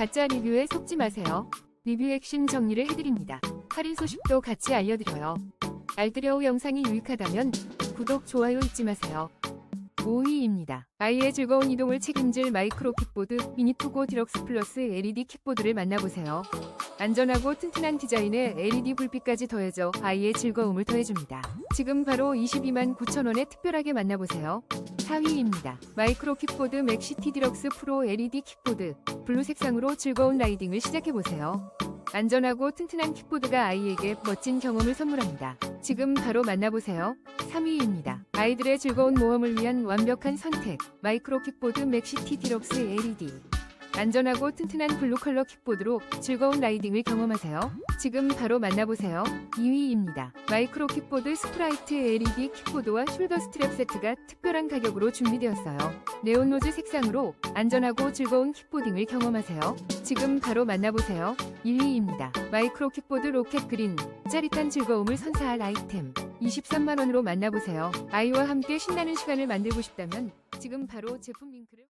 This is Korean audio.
가짜 리뷰에 속지 마세요. 리뷰 핵심 정리를 해드립니다. 할인 소식도 같이 알려드려요. 알뜰여우 영상이 유익하다면 구독, 좋아요 잊지 마세요. 5위입니다. 아이의 즐거운 이동을 책임질 마이크로 킥보드 미니투고 디럭스 플러스 LED 킥보드를 만나보세요. 안전하고 튼튼한 디자인에 LED 불빛까지 더해져 아이의 즐거움을 더해줍니다. 지금 바로 22만 9천원에 특별하게 만나보세요. 4위입니다. 마이크로 킥보드 맥시티 디럭스 프로 LED 킥보드 블루 색상으로 즐거운 라이딩을 시작해보세요. 안전하고 튼튼한 킥보드가 아이에게 멋진 경험을 선물합니다. 지금 바로 만나보세요. 3위입니다. 아이들의 즐거운 모험을 위한 완벽한 선택. 마이크로 킥보드 맥시티 디럭스 LED. 안전하고 튼튼한 블루 컬러 킥보드로 즐거운 라이딩을 경험하세요. 지금 바로 만나보세요. 2위입니다. 마이크로 킥보드 스프라이트 LED 킥보드와 숄더 스트랩 세트가 특별한 가격으로 준비되었어요. 네온 로즈 색상으로 안전하고 즐거운 킥보딩을 경험하세요. 지금 바로 만나보세요. 1위입니다. 마이크로 킥보드 로켓 그린. 짜릿한 즐거움을 선사할 아이템. 23만원으로 만나보세요. 아이와 함께 신나는 시간을 만들고 싶다면 지금 바로 제품 링크를